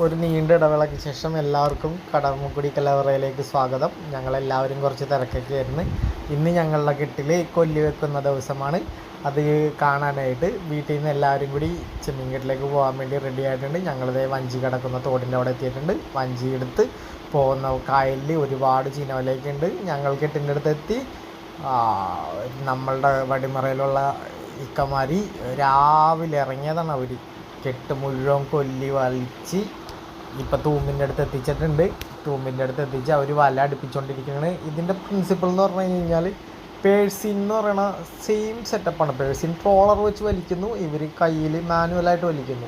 ഒരു നീണ്ട ഇടവേളയ്ക്ക് ശേഷം എല്ലാവർക്കും കടമുക്കുടി കലവറയിലേക്ക് സ്വാഗതം. ഞങ്ങളെല്ലാവരും കുറച്ച് തിരക്കൊക്കെ ആയിരുന്നു. ഇന്ന് ഞങ്ങളുടെ കെട്ടിൽ കൊല്ലി വെക്കുന്ന ദിവസമാണ്. അത് കാണാനായിട്ട് വീട്ടിൽ നിന്ന് എല്ലാവരും കൂടി ചെമ്മീൻകെട്ടിലേക്ക് പോകാൻ വേണ്ടി റെഡി ആയിട്ടുണ്ട്. ഞങ്ങളിതേ വഞ്ചി കിടക്കുന്ന തോടിന്റെ അവിടെ എത്തിയിട്ടുണ്ട്. വഞ്ചി എടുത്ത് പോകുന്ന കായലിൽ ഒരുപാട് ചീനവലയൊക്കെ ഉണ്ട് ഞങ്ങൾ കെട്ടിന്റെ അടുത്ത് എത്തി. ആ, നമ്മളുടെ വടിമറയിലുള്ള ഇക്കമാരി രാവിലെ ഇറങ്ങിയതാണ് അവർ കെട്ട് മുഴുവൻ കൊല്ലി വലിച്ച് ഇപ്പം തൂമ്പിന്റെ അടുത്ത് എത്തിച്ചിട്ടുണ്ട്. തൂമ്പിന്റെ അടുത്ത് എത്തിച്ച് അവർ വല അടുപ്പിച്ചുകൊണ്ടിരിക്കുകയാണ് ഇതിന്റെ പ്രിൻസിപ്പിൾ എന്ന് പറഞ്ഞു കഴിഞ്ഞാൽ പേഴ്സിൻ എന്ന് പറയുന്ന സെയിം സെറ്റപ്പാണ് പേഴ്സിൻ ട്രോളർ വെച്ച് വലിക്കുന്നു. ഇവർ കയ്യിൽ മാനുവലായിട്ട് വലിക്കുന്നു.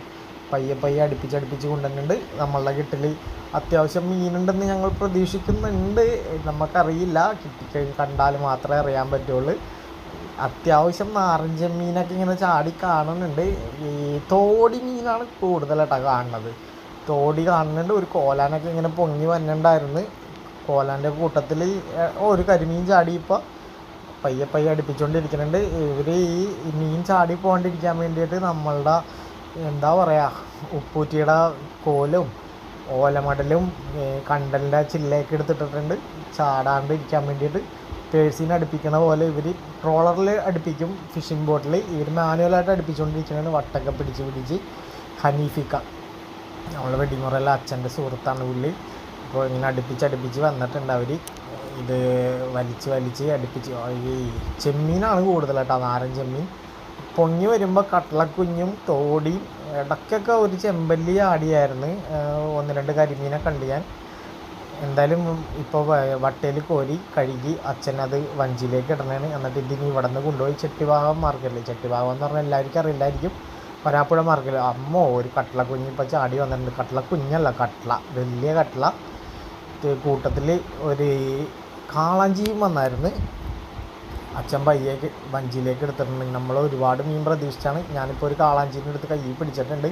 പയ്യെ പയ്യെ അടുപ്പിച്ച് അടുപ്പിച്ച് കൊണ്ടുവന്നിട്ടുണ്ട്. നമ്മളുടെ കിട്ടിൽ അത്യാവശ്യം മീനുണ്ടെന്ന് ഞങ്ങൾ പ്രതീക്ഷിക്കുന്നുണ്ട്. നമുക്കറിയില്ല. കിട്ടിക്കഴിഞ്ഞ് കണ്ടാൽ മാത്രമേ അറിയാൻ പറ്റുള്ളൂ. അത്യാവശ്യം നാരഞ്ച മീനൊക്കെ ഇങ്ങനെ ചാടി കാണുന്നുണ്ട്. ഈ തോടി മീനാണ് കൂടുതലായിട്ടാണ് കാണുന്നത്. തോടി കാണുന്നുണ്ട്. ഒരു കോലാനൊക്കെ ഇങ്ങനെ പൊങ്ങി വന്നിട്ടുണ്ടായിരുന്നു കോലാന്റെ കൂട്ടത്തിൽ ഒരു കരിമീൻ ചാടി ഇപ്പോൾ പയ്യെ പയ്യെ അടുപ്പിച്ചുകൊണ്ടിരിക്കുന്നുണ്ട് ഇവർ ഈ മീൻ ചാടി പോകാണ്ടിരിക്കാൻ വേണ്ടിയിട്ട് നമ്മളുടെ എന്താ പറയുക ഉപ്പൂറ്റിയുടെ കോലും ഓലമടലും കണ്ടലിന്റെ ചില്ലയൊക്കെ എടുത്തിട്ടിട്ടുണ്ട്. ചാടാണ്ട് ഇരിക്കാൻ വേണ്ടിയിട്ട് പേഴ്സിനെ അടുപ്പിക്കണ പോലെ ഇവർ ട്രോളറിൽ അടുപ്പിക്കും ഫിഷിംഗ് ബോട്ടിൽ. ഇവർ മാനുവലായിട്ട് അടുപ്പിച്ചുകൊണ്ടിരിക്കുകയാണ് വട്ടൊക്കെ പിടിച്ച് പിടിച്ച് ഹനീഫിക്ക. നമ്മളെ വെടിമുറയിലെ അച്ഛന്റെ സുഹൃത്താണ് പുള്ളി. അപ്പോൾ ഇങ്ങനെ അടുപ്പിച്ച് അടുപ്പിച്ച് വന്നിട്ടുണ്ട് അവർ ഇത് വലിച്ച് വലിച്ച് അടുപ്പിച്ച്. ഈ ചെമ്മീനാണ് കൂടുതലായിട്ടോ നാരൻ ചെമ്മീൻ. പൊങ്ങി വരുമ്പോൾ കട്ടളക്കുഞ്ഞും തോടിയും ഇടയ്ക്കൊക്കെ ഒരു ചെമ്പല്ലി ആടിയായിരുന്നു. ഒന്ന് രണ്ട് കരിമീനെ കണ്ട് ഞാൻ. എന്തായാലും ഇപ്പോൾ വട്ടയിൽ കോരി കഴുകി അച്ഛൻ അത് വഞ്ചിയിലേക്ക് ഇടണേണ്. എന്നിട്ട് ഇതിന് ഇവിടെ നിന്ന് കൊണ്ടുപോയി ചെട്ടിഭാഗം മാർക്കറ്റിൽ ചെട്ടിഭാഗം എന്ന് പറഞ്ഞാൽ എല്ലാവർക്കും അറിയില്ലായിരിക്കും. വരാപ്പുഴ മാർക്കിൽ അമ്മ ഒരു കട്ട്ള കുഞ്ഞ് ഇപ്പോൾ ചാടി വന്നിട്ടുണ്ട്. കട്ട്ള കുഞ്ഞല്ല കട്ട്ള വലിയ കട്ട്ള കൂട്ടത്തിൽ ഒരു കാളാഞ്ചിയും വന്നായിരുന്നു. അച്ഛൻ പയ്യേക്ക് വഞ്ചിയിലേക്ക് എടുത്തിട്ടുണ്ട്. നമ്മൾ ഒരുപാട് മീൻ പ്രതീക്ഷിച്ചാണ് ഞാനിപ്പോൾ ഒരു കാളാഞ്ചീന്റെ അടുത്ത് കയ്യിൽ പിടിച്ചിട്ടുണ്ട്.